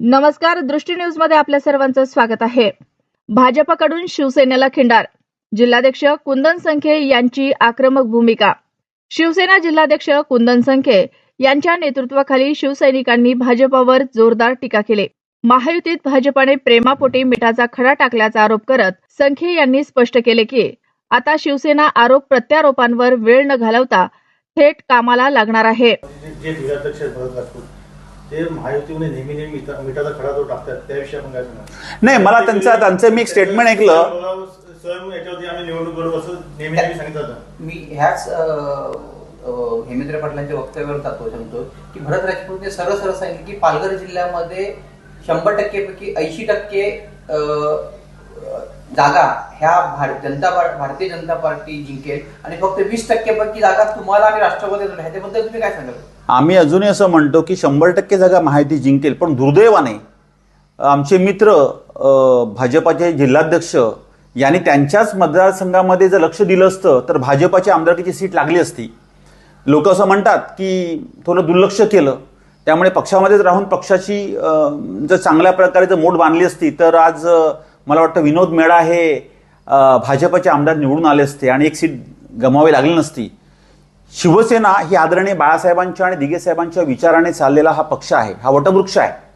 नमस्कार दृष्टी न्यूजमध्ये आपल्या सर्वांचं स्वागत आहे. भाजपकडून शिवसेनेला खिंडार. जिल्हाध्यक्ष कुंदन संखे यांची आक्रमक भूमिका. शिवसेना जिल्हाध्यक्ष कुंदन संखे यांच्या नेतृत्वाखाली शिवसैनिकांनी भाजपवर जोरदार टीका केली. महायुतीत भाजपाने प्रेमापोटी मिठाचा खडा टाकल्याचा आरोप करत संखे यांनी स्पष्ट केले की आता शिवसेना आरोप प्रत्यारोपांवर वेळ न घालवता थेट कामाला लागणार आहे. ते महायुतीमध्ये नेहमी नेहमी मिठा- मिठाचा खडा जो टाकतात त्याविषयी आपण काय सांगणार नाही मला त्यांचं त्यांचं मी एक स्टेटमेंट ऐकलं. स्वयं याच्यावरती आम्ही निवडणूक करू असं नेहमी नेहमी सांगितलं होतं मी ह्याच हेमेंद्र पाटलांच्या वक्तव्यावर तत्व सांगतो की भरत राजपूतने सरळ सरळ सांगितलं की पालघर जिल्ह्यामध्ये शंभर टक्केपैकी ऐंशी टक्के जागा ह्या भारत जनता भारतीय जनता पार्टी जिंकेल. आणि फक्त वीस टक्केपैकी जागा तुम्हाला आणि राष्ट्रवादी ह्याच्याबद्दल तुम्ही काय सांगाल? आम्ही अजूनही असं म्हणतो की शंभर टक्के जागा माहिती जिंकेल पण दुर्दैवाने आमचे मित्र भाजपाचे जिल्हाध्यक्ष यांनी त्यांच्याच मतदारसंघामध्ये जर लक्ष दिलं असतं तर भाजपाची आमदारकीची सीट लागली असती. लोक असं म्हणतात की थोडं दुर्लक्ष केलं. त्यामुळे पक्षामध्येच राहून पक्षाची जर चांगल्या प्रकारे जर मोठ बांधली असती तर आज मला वाटतं विनोद मेळा हे भाजपचे आमदार निवडून आले असते आणि एक सीट गमावी लागली नसती. शिवसेना ही आदरणीय बाळासाहेबांच्या आणि दिघे साहेबांच्या विचाराने चाललेला हा पक्ष आहे हा वटवृक्ष आहे.